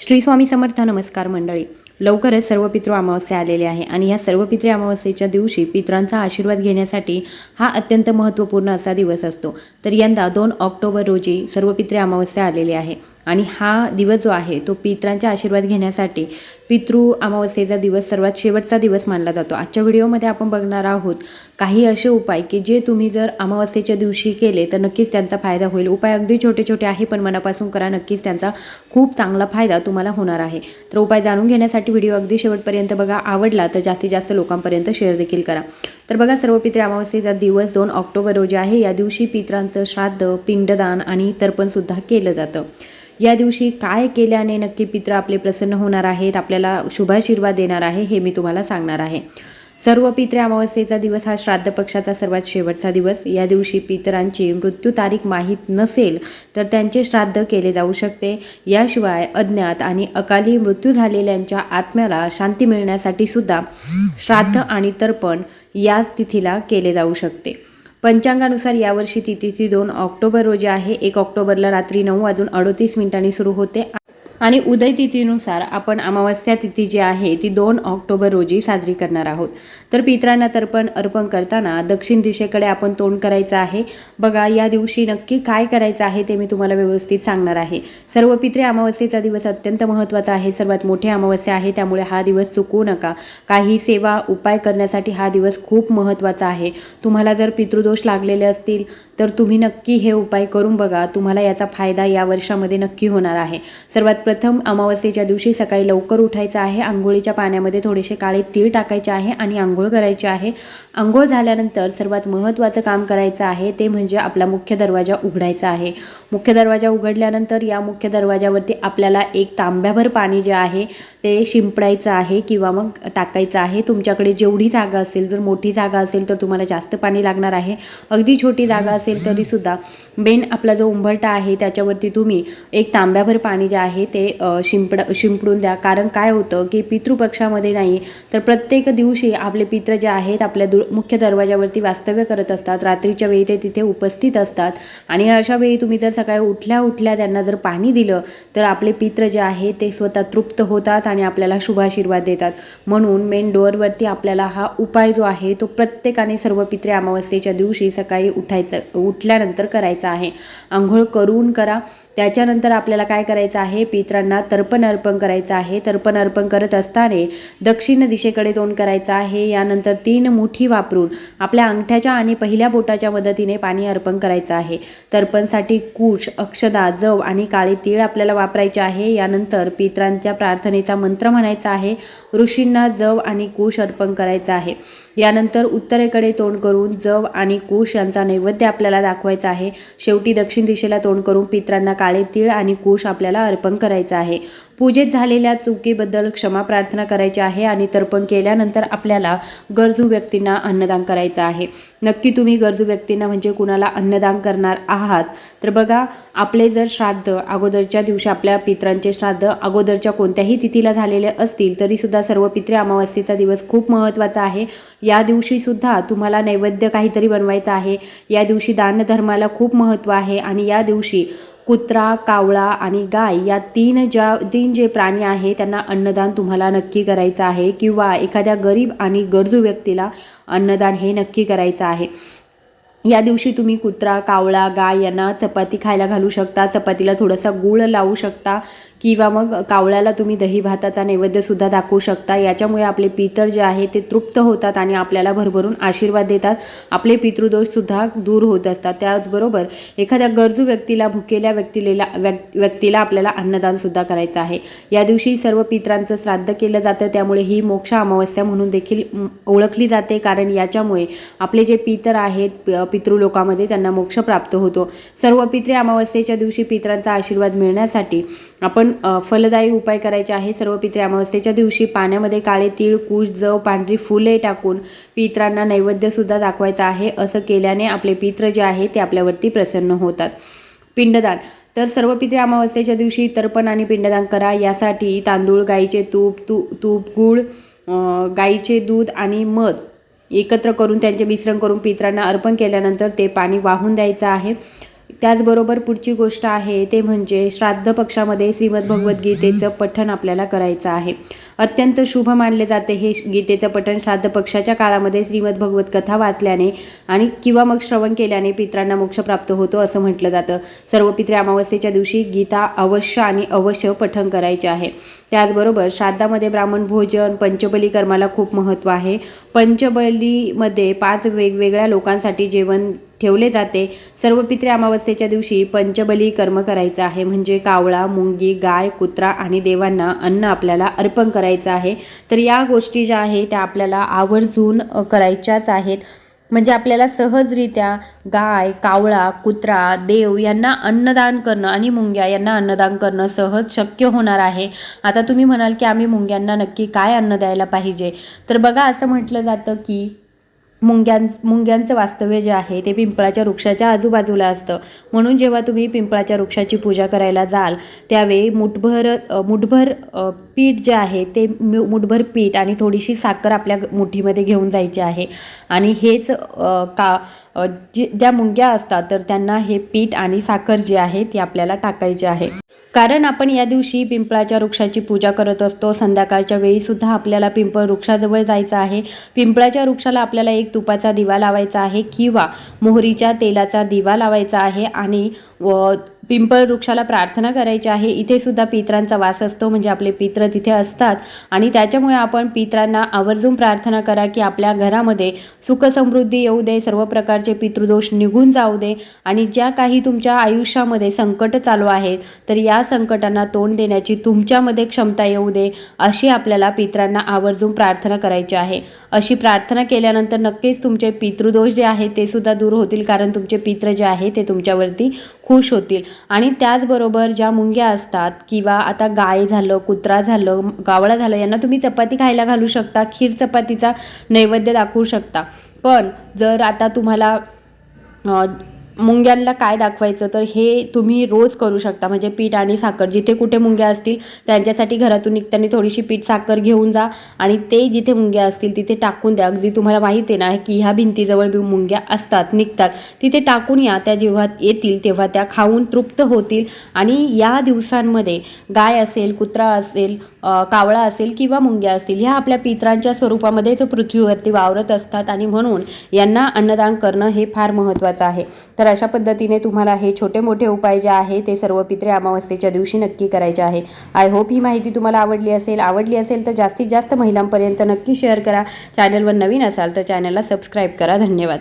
श्री स्वामी समर्थ नमस्कार मंडळी. लवकरच सर्व पितृ अमावस्या आलेले आहे आणि ह्या सर्व पितृ अमावस्येच्या दिवशी पितरांचा आशीर्वाद घेण्यासाठी हा अत्यंत महत्त्वपूर्ण असा दिवस असतो. तर यंदा दोन ऑक्टोबर रोजी सर्व पितृ अमावस्या आलेली आहे. आणि हा दिवस जो आहे तो पितरांचा आशीर्वाद घेण्यासाठी पितृ अमावस्येचा दिवस सर्वात शेवटचा दिवस मानला जातो. आजच्या व्हिडिओमध्ये आपण बघणार आहोत काही असे उपाय की जे तुम्ही जर अमावस्येच्या दिवशी केले तर नक्कीच त्यांचा फायदा होईल. उपाय अगदी छोटे छोटे आहे पण मनापासून करा नक्कीच त्यांचा खूप चांगला फायदा तुम्हाला होणार आहे. तर उपाय जाणून घेण्यासाठी व्हिडिओ अगदी शेवटपर्यंत बघा. आवडला तर जास्तीत जास्त लोकांपर्यंत शेअर देखील करा. तर बघा सर्व पित्रे अमावस्येचा दिवस दोन ऑक्टोबर रोजी आहे. या दिवशी पित्रांचं श्राद्ध पिंडदान आणि तर्पणसुद्धा केलं जातं. या दिवशी काय केल्याने नक्की पित्र आपले प्रसन्न होणार आहेत आपल्याला शुभाशीर्वाद देणार आहे हे मी तुम्हाला सांगणार आहे. सर्व पित्र अमावस्येचा दिवस हा श्राद्ध पक्षाचा सर्वात शेवटचा दिवस. या दिवशी पितरांची मृत्यू तारीख माहीत नसेल तर त्यांचे श्राद्ध केले जाऊ शकते. याशिवाय अज्ञात आणि अकाली मृत्यू झालेल्यांच्या आत्म्याला शांती मिळण्यासाठी सुद्धा श्राद्ध आणि तर्पण याच तिथीला केले जाऊ शकते. पंचांगानुसार यावर्षी ती तिथी दोन ऑक्टोबर रोजी आहे. एक ऑक्टोबरला रात्री नऊ वाजून अडोतीस मिनिटांनी सुरू होते. आणि उदय तिथीनुसार आपण अमावस्या तिथी जी आहे ती दोन ऑक्टोबर रोजी साजरी करणार आहोत. तर पित्रांना तर्पण अर्पण करताना दक्षिण दिशेकडे आपण तोंड करायचं आहे. बघा या दिवशी नक्की काय करायचं आहे ते मी तुम्हाला व्यवस्थित सांगणार आहे. सर्व पित्रे अमावस्येचा दिवस अत्यंत महत्त्वाचा आहे. सर्वात मोठी अमावस्या आहे त्यामुळे हा दिवस चुकवू नका. काही सेवा उपाय करण्यासाठी हा दिवस खूप महत्त्वाचा आहे. तुम्हाला जर पितृदोष लागलेले असतील तर तुम्ही नक्की हे उपाय करून बघा. तुम्हाला याचा फायदा या वर्षामध्ये नक्की होणार आहे. सर्वात प्रथम अमावस्येच्या दिवशी सकाळी लवकर उठायचं आहे. आंघोळीच्या पाण्यामध्ये थोडेसे काळे तीळ टाकायचे आहे आणि आंघोळ करायची आहे. आंघोळ झाल्यानंतर सर्वात महत्त्वाचं काम करायचं आहे ते म्हणजे आपला मुख्य दरवाजा उघडायचा आहे. मुख्य दरवाजा उघडल्यानंतर या मुख्य दरवाजावरती आपल्याला एक तांब्याभर पाणी जे आहे ते शिंपडायचं आहे किंवा मग टाकायचं आहे. तुमच्याकडे जेवढी जागा असेल जर मोठी जागा असेल तर तुम्हाला जास्त पाणी लागणार आहे. अगदी छोटी जागा असेल तरीसुद्धा मेन आपला जो उंबरटा आहे त्याच्यावरती तुम्ही एक तांब्याभर पाणी जे आहे ते ते शिंपड शिंपडून द्या. कारण काय होतं की पितृपक्षामध्ये नाही तर प्रत्येक दिवशी आपले पित्र जे आहेत आपल्या दु मुख्य दरवाजावरती वास्तव्य करत असतात. रात्रीच्या वेळी ते तिथे उपस्थित असतात. आणि अशा वेळी तुम्ही जर सकाळी उठल्या उठल्या त्यांना जर पाणी दिलं तर आपले पित्र जे आहे ते स्वतः तृप्त होतात आणि आपल्याला शुभाशीर्वाद देतात. म्हणून मेन डोअरवरती आपल्याला हा उपाय जो आहे तो प्रत्येकाने सर्व पित्रे अमावस्येच्या दिवशी सकाळी उठायचं उठल्यानंतर करायचा आहे. आंघोळ करून करा. त्याच्यानंतर आपल्याला काय करायचं आहे? पित्रांना तर्पण अर्पण करायचं आहे. तर्पण अर्पण करत असताना दक्षिण दिशेकडे तोंड करायचं आहे. यानंतर तीन मुठी वापरून आपल्या अंगठ्याच्या आणि पहिल्या बोटाच्या मदतीने पाणी अर्पण करायचं आहे. तर्पणसाठी कुश अक्षदा जव आणि काळे तीळ आपल्याला वापरायचे आहे. यानंतर पित्रांच्या प्रार्थनेचा मंत्र म्हणायचा आहे. ऋषींना जव आणि कुश अर्पण करायचं आहे. यानंतर उत्तरेकडे तोंड करून जव आणि कुश यांचा नैवेद्य आपल्याला दाखवायचा आहे. शेवटी दक्षिण दिशेला तोंड करून पित्रांना काळे तीळ आणि कुश आपल्याला अर्पण करायचं आहे. पूजेत झालेल्या चुकीबद्दल क्षमा प्रार्थना करायची आहे आणि तर्पण केल्यानंतर आपल्याला गरजू व्यक्तींना अन्नदान करायचं आहे. नक्की तुम्ही गरजू व्यक्तींना म्हणजे कुणाला अन्नदान करणार आहात? तर बघा आपले जर श्राद्ध अगोदरच्या दिवशी आपल्या पित्रांचे श्राद्ध अगोदरच्या कोणत्याही तिथीला झालेले असतील तरीसुद्धा सर्व पित्रे अमावस्येचा दिवस खूप महत्त्वाचा आहे. या दिवशी सुद्धा तुम्हाला नैवेद्य काहीतरी बनवायचं आहे. या दिवशी दानधर्माला खूप महत्त्व आहे आणि या दिवशी कुत्रा कावळा आणि गाय या तीन ज्या तीन जे प्राणी आहे त्यांना अन्नदान तुम्हाला नक्की करायचं आहे किंवा एखाद्या गरीब आणि गरजू व्यक्तीला अन्नदान हे नक्की करायचं आहे. या दिवशी तुम्ही कुत्रा कावळा गाय यांना चपाती खायला घालू शकता. चपातीला थोडासा गूळ लावू शकता किंवा मग कावळ्याला तुम्ही दही भाताचा नैवेद्यसुद्धा दाखवू शकता. याच्यामुळे आपले पितर जे आहे ते तृप्त होतात आणि आपल्याला भरभरून आशीर्वाद देतात. आपले पितृदोषसुद्धा दूर होत असतात. त्याचबरोबर एखाद्या गरजू व्यक्तीला भुकेल्या व्यक्तीला व्यक् व्यक्तीला आपल्याला अन्नदानसुद्धा करायचं आहे. या दिवशी सर्व पित्रांचं श्राद्ध केलं जातं. त्यामुळे ही मोक्ष अमावस्या म्हणून देखील ओळखली जाते. कारण याच्यामुळे आपले जे पितर आहेत प- पितृलोकामध्ये त्यांना मोक्ष प्राप्त होतो. सर्व पित्रे अमावस्येच्या दिवशी पितरांचा आशीर्वाद मिळण्यासाठी आपण फलदायी उपाय करायचे आहे. सर्व पित्रे अमावस्येच्या दिवशी पाण्यामध्ये काळे तीळ कूश जव पांढरी फुले टाकून पितरांना नैवेद्यसुद्धा दाखवायचं आहे. असं केल्याने आपले पित्र जे आहे ते आपल्यावरती प्रसन्न होतात. पिंडदान. तर सर्व पित्रे अमावस्येच्या दिवशी तर्पण आणि पिंडदान करा. यासाठी तांदूळ गाईचे तूप तू तूप गूळ गाईचे दूध आणि मध एकत्र करून त्यांचे मिश्रण करून पित्रांना अर्पण केल्यानंतर ते पाणी वाहून द्यायचं आहे. त्याचबरोबर पुढची गोष्ट आहे ते म्हणजे श्राद्ध पक्षामध्ये श्रीमद भगवद्गीतेचं पठण आपल्याला करायचं आहे. अत्यंत शुभ मानले जाते हे गीतेचं पठण श्राद्ध पक्षाच्या काळामध्ये श्रीमद भगवत कथा वाचल्याने आणि किंवा मग श्रवण केल्याने पित्रांना मोक्ष प्राप्त होतो असं म्हटलं जातं. सर्व पित्रे अमावस्येच्या दिवशी गीता अवश्य आणि अवश्य पठण करायचे आहे. त्याचबरोबर श्राद्धामध्ये ब्राह्मण भोजन पंचबली कर्माला खूप महत्त्व आहे. पंचबलीमध्ये पाच वेगवेगळ्या लोकांसाठी जेवण ठेवले जाते. सर्व पित्रे अमावस्येच्या दिवशी पंचबली कर्म करायचं आहे. म्हणजे कावळा मुंगी गाय कुत्रा आणि देवांना अन्न आपल्याला अर्पण करायचं आहे. तर या गोष्टी ज्या आहे त्या आपल्याला आवर्जून करायच्याच आहेत. म्हणजे आपल्याला सहजरित्या गाय कावळा कुत्रा देव यांना अन्नदान करणं आणि मुंग्या यांना अन्नदान करणं सहज शक्य होणार आहे. आता तुम्ही म्हणाल की आम्ही मुंग्यांना नक्की काय अन्न द्यायला पाहिजे? तर बघा असं म्हटलं जातं की मुंग्यां मुंग्यांचं वास्तव्य जे आहे ते पिंपळाच्या वृक्षाच्या आजूबाजूला असतं. म्हणून जेव्हा तुम्ही पिंपळाच्या वृक्षाची पूजा करायला जाल त्यावेळी मुठभर मुठभर पीठ जे आहे ते मुठभर पीठ आणि थोडीशी साखर आपल्या मुठीमध्ये घेऊन जायची आहे. आणि हेच का जी ज्या मुंग्या असतात तर त्यांना हे पीठ आणि साखर जी आहे ती आपल्याला टाकायची आहे. कारण आपण या दिवशी पिंपळाच्या वृक्षाची पूजा करत असतो संध्याकाळच्या वेळीसुद्धा आपल्याला पिंपळ वृक्षाजवळ जायचं आहे. पिंपळाच्या वृक्षाला आपल्याला एक तुपाचा दिवा लावायचा आहे किंवा मोहरीच्या तेलाचा दिवा लावायचा आहे आणि व पिंपळ वृक्षाला प्रार्थना करायची आहे. इथे सुद्धा पित्रांचा वास असतो. म्हणजे आपले पित्र तिथे असतात. आणि त्याच्यामुळे आपण पित्रांना आवर्जून प्रार्थना करा की आपल्या घरामध्ये सुख समृद्धी येऊ दे. सर्व प्रकारचे पितृदोष निघून जाऊ दे. आणि ज्या काही तुमच्या आयुष्यामध्ये संकट चालू आहेत तर या संकटांना तोंड देण्याची तुमच्यामध्ये क्षमता येऊ दे अशी आपल्याला पित्रांना आवर्जून प्रार्थना करायची आहे. अशी प्रार्थना केल्यानंतर नक्कीच तुमचे पितृदोष जे आहेत ते सुद्धा दूर होतील. कारण तुमचे पित्र जे आहे ते तुमच्यावरती खुश होतील. आणि त्याचबरोबर ज्या मुंग्या असतात किंवा आता गाय झालं कुत्रा झालं गावळा झालं यांना तुम्ही चपाती खायला घालू शकता खीर चपातीचा नैवेद्य दाखवू शकता. पण जर आता तुम्हाला मुंग्यांना काय दाखवायचं तर हे तुम्ही रोज करू शकता. म्हणजे पीठ आणि साखर जिथे कुठे मुंग्या असतील त्यांच्यासाठी घरातून निघताना थोडीशी पीठ साखर घेऊन जा आणि ते जिथे मुंग्या असतील तिथे टाकून द्या. अगदी तुम्हाला माहिती आहे ना की ह्या भिंतीजवळ बी मुंग्या असतात निघतात. तिथे टाकून या त्या जेव्हा येतील तेव्हा त्या खाऊन तृप्त होतील आणि या दिवसांमध्ये गाय असेल कुत्रा असेल कावळा असेल किंवा मुंग्या असतील ह्या आपल्या पित्रांच्या स्वरूपामध्येच पृथ्वीवरती वावरत असतात आणि म्हणून यांना अन्नदान करणं हे फार महत्त्वाचं आहे. तर अशा पद्धतीने तुम्हाला हे छोटे मोठे उपाय जे आहे ते सर्व पित्रे अमावस्येच्या दिवशी नक्की करायचे आहे. आय होप ही माहिती तुम्हाला आवडली असेल. आवडली असेल तर जास्तीत जास्त महिलांपर्यंत नक्की शेअर करा. चॅनलवर नवीन असाल तर चॅनलला सबस्क्राईब करा. धन्यवाद.